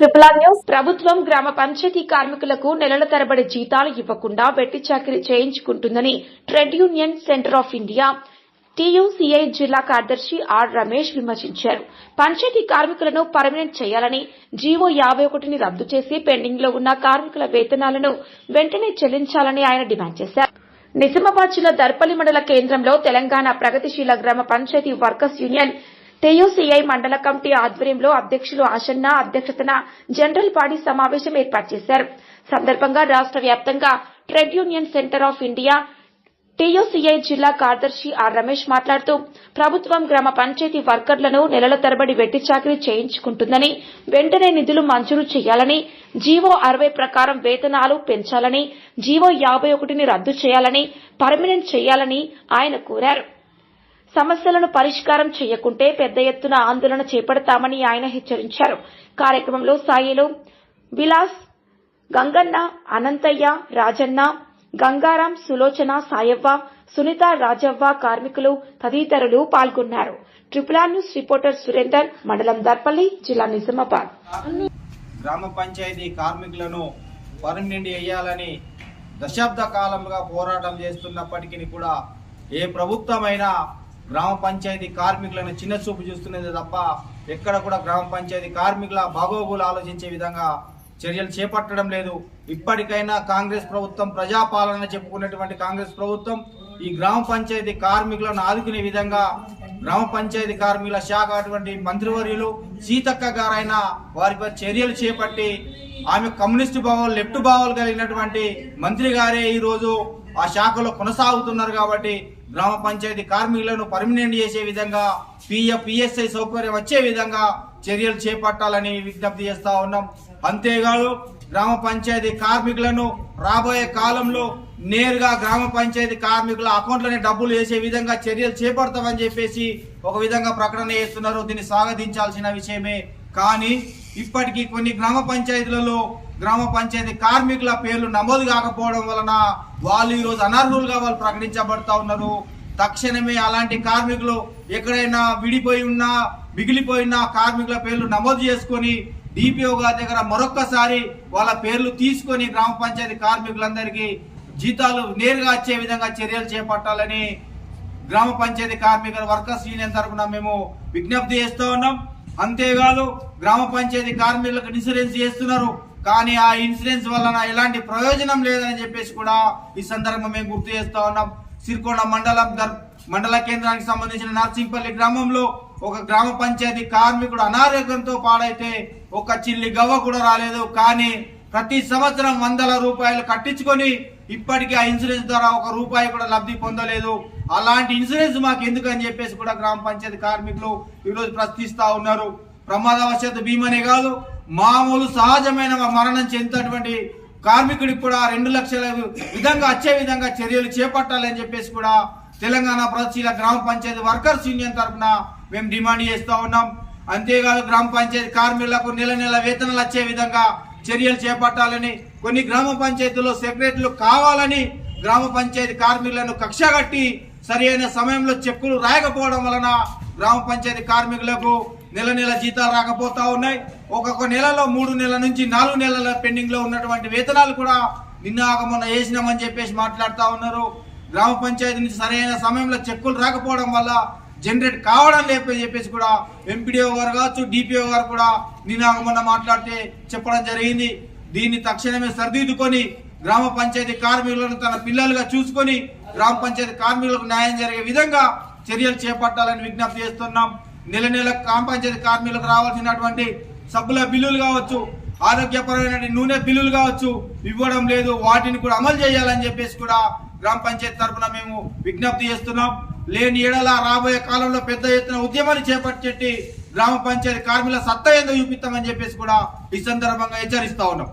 Triple R news ప్రభుత్వం గ్రామ పంచాయతీ కార్మికులకు నెలల తరబడి జీతాలు ఇవ్వకుండా వెట్టి చాకరీ చేయించుకుంటుందని trade union centre of India TUCI జిల్లా కార్యదర్శి ఆర్ రమేష్ విమర్శించారు. పంచాయతీ కార్మికులను పర్మనెంట్ చేయాలని జీవో యాభై ఒకటిని రద్దు చేసి పెండింగ్లో ఉన్న కార్మికుల వేతనాలను వెంటనే చెల్లించాలని ఆయన డిమాండ్ చేశారు. నిజామాబాద్ జిల్లా దర్పల్లి మండల కేంద్రంలో తెలంగాణ ప్రగతిశీల గ్రామ పంచాయతీ వర్కర్స్ యూనియన్ టీయూసీఐ మండల కమిటీ ఆధ్వర్యంలో అధ్యక్షులు ఆషన్న అధ్యక్షతన జనరల్ బాడీ సమావేశం ఏర్పాటు చేశారు. సందర్భంగా రాష్ట్ర వ్యాప్తంగా trade union centre of India TUCI జిల్లా కార్యదర్శి ఆర్ రమేష్ మాట్లాడుతూ ప్రభుత్వం గ్రామ పంచాయతీ వర్కర్లను నెలల తరబడి వెట్టి చాకిరీ చేయించుకుంటుందని వెంటనే నిధులు మంజూరు చేయాలని జీవో అరవై ప్రకారం వేతనాలు పెంచాలని జీవో యాభై ఒకటిని రద్దు చేయాలని పర్మినెంట్ చేయాలని ఆయన కోరారు. సమస్యలను పరిష్కారం చేయకుంటే పెద్ద ఎత్తున ఆందోళన చేపడతామని ఆయన హెచ్చరించారు. కార్యక్రమంలో సాయిలు విలాస్ గంగన్న అనంతయ్య రాజన్న గంగారాం సులోచన సాయవ్వ సునీత రాజవ్వ కార్మికులు తదితరులు పాల్గొన్నారు. Triple R news reporter Surender మండలం దర్పల్లి జిల్లా నిజామాబాద్. గ్రామ పంచాయతీ కార్మికులను పర్మనెంట్ చేయాలని దశాబ్ద కాలంగా పోరాటం చేస్తున్నప్పటికీ కూడా ఏ ప్రభుత్వమైనా గ్రామ పంచాయతీ కార్మికులను చిన్న చూపు చూస్తున్నది తప్ప ఎక్కడ కూడా గ్రామ పంచాయతీ కార్మికుల బాగోగులు ఆలోచించే విధంగా చర్యలు చేపట్టడం లేదు. ఇప్పటికైనా కాంగ్రెస్ ప్రభుత్వం ప్రజాపాలన చెప్పుకున్నటువంటి కాంగ్రెస్ ప్రభుత్వం ఈ గ్రామ పంచాయతీ కార్మికులను ఆదుకునే విధంగా గ్రామ పంచాయతీ కార్మికుల శాఖ అటువంటి మంత్రివర్యులు సీతక్క గారైనా వారిపై చర్యలు చేపట్టి ఆమె కమ్యూనిస్టు భావాలు లెఫ్ట్ భావాలు కలిగినటువంటి మంత్రి గారే ఈరోజు ఆ శాఖలో కొనసాగుతున్నారు కాబట్టి గ్రామ పంచాయతీ కార్మికులను పర్మినెంట్ చేసే విధంగా పిఎఫ్ పిఎస్ఐ సౌకర్యం వచ్చే విధంగా చర్యలు చేపట్టాలని విజ్ఞప్తి చేస్తా ఉన్నాం. అంతేకాదు గ్రామ పంచాయతీ కార్మికులను రాబోయే కాలంలో నేరుగా గ్రామ పంచాయతీ కార్మికుల అకౌంట్లోనే డబ్బులు వేసే విధంగా చర్యలు చేపడతామని చెప్పేసి ఒక విధంగా ప్రకటన చేస్తున్నారు. దీన్ని స్వాగతించాల్సిన విషయమే కానీ ఇప్పటికీ కొన్ని గ్రామ పంచాయతీలలో గ్రామ పంచాయతీ కార్మికుల పేర్లు నమోదు కాకపోవడం వలన వాళ్ళు ఈరోజు అనర్హులుగా వాళ్ళు ప్రకటించబడతా ఉన్నారు. తక్షణమే అలాంటి కార్మికులు ఎక్కడైనా విడిపోయి ఉన్నా మిగిలిపోయిన కార్మికుల పేర్లు నమోదు చేసుకొని డిపిఓ గారి దగ్గర మరొక్కసారి వాళ్ళ పేర్లు తీసుకొని గ్రామ పంచాయతీ కార్మికులందరికీ జీతాలు నేరుగా వచ్చే విధంగా చర్యలు చేపట్టాలని గ్రామ పంచాయతీ కార్మికుల వర్కర్స్ యూనియన్ తరఫున మేము విజ్ఞప్తి చేస్తూ ఉన్నాం. అంతేకాదు గ్రామ పంచాయతీ కార్మికులకు ఇన్సూరెన్స్ చేస్తున్నారు. కానీ ఆ ఇన్సూరెన్స్ వలన ఎలాంటి ప్రయోజనం లేదని చెప్పేసి కూడా ఈ సందర్భంగా మేము గుర్తు చేస్తా ఉన్నాం. సిరికొండ మండలం దర్- మండల కేంద్రానికి సంబంధించిన నర్సింపల్లి గ్రామంలో ఒక గ్రామ పంచాయతీ కార్మికుడు అనారోగ్యంతో పాడైతే ఒక చిల్లి గవ్వ కూడా రాలేదు. కానీ ప్రతి సంవత్సరం వందల రూపాయలు కట్టించుకొని ఇప్పటికీ ఆ ఇన్సూరెన్స్ ద్వారా ఒక రూపాయి కూడా లబ్ధి పొందలేదు. అలాంటి ఇన్సూరెన్స్ మాకు ఎందుకు అని చెప్పేసి కూడా గ్రామ పంచాయతీ కార్మికులు ఈరోజు ప్రశ్నిస్తూ ఉన్నారు. ప్రమాదవశాత్తు బీమానే కాదు మామూలు సహజమైన మరణం చెందినటువంటి కార్మికుడికి కూడా రెండు లక్షల విధంగా వచ్చే విధంగా చర్యలు చేపట్టాలని చెప్పేసి కూడా తెలంగాణ ప్రతిశీల గ్రామ పంచాయతీ వర్కర్స్ యూనియన్ తరఫున మేము డిమాండ్ చేస్తూ ఉన్నాం. అంతేకాదు గ్రామ పంచాయతీ కార్మికులకు నెల నెల వేతనాలు వచ్చే విధంగా చర్యలు చేపట్టాలని కొన్ని గ్రామ పంచాయతీలో సెక్రటరీలు కావాలని గ్రామ పంచాయతీ కార్మికులను కక్షగట్టి సరి అయిన సమయంలో చెక్కులు రాయకపోవడం వలన గ్రామ పంచాయతీ కార్మికులకు నెల నెల జీతాలు రాకపోతా ఉన్నాయి. ఒక్కొక్క నెలలో మూడు నెలల నుంచి నాలుగు నెలల పెండింగ్లో ఉన్నటువంటి వేతనాలు కూడా నిన్న మొన్న వేసినామని చెప్పేసి మాట్లాడుతూ ఉన్నారు. గ్రామ పంచాయతీ నుంచి సరైన సమయంలో చెక్కులు రాకపోవడం వల్ల జనరేట్ కావడం లేపని చెప్పేసి కూడా ఎంపీడీఓ గారు కావచ్చు డిపిఓ గారు కూడా నిన్న మొన్న మాట్లాడితే చెప్పడం జరిగింది. దీన్ని తక్షణమే సరిదిద్దుకొని గ్రామ పంచాయతీ కార్మికులను తన పిల్లలుగా చూసుకొని గ్రామ పంచాయతీ కార్మికులకు న్యాయం జరిగే విధంగా చర్యలు చేపట్టాలని విజ్ఞప్తి చేస్తున్నాం. నెల నెల గ్రామ పంచాయతీ కార్మికులకు రావాల్సినటువంటి సబ్బుల బిల్లులు కావచ్చు ఆరోగ్యపరమైన నూనె బిల్లులు కావచ్చు ఇవ్వడం లేదు. వాటిని కూడా అమలు చేయాలని చెప్పేసి కూడా గ్రామ పంచాయతీ తరఫున మేము విజ్ఞప్తి చేస్తున్నాం. లేని ఏడల రాబోయే కాలంలో పెద్ద ఎత్తున ఉద్యమాన్ని చేపట్టి గ్రామ పంచాయతీ కార్మికుల సత్తా ఏందో చూపిస్తామని చెప్పేసి కూడా ఈ సందర్భంగా హెచ్చరిస్తా ఉన్నాం.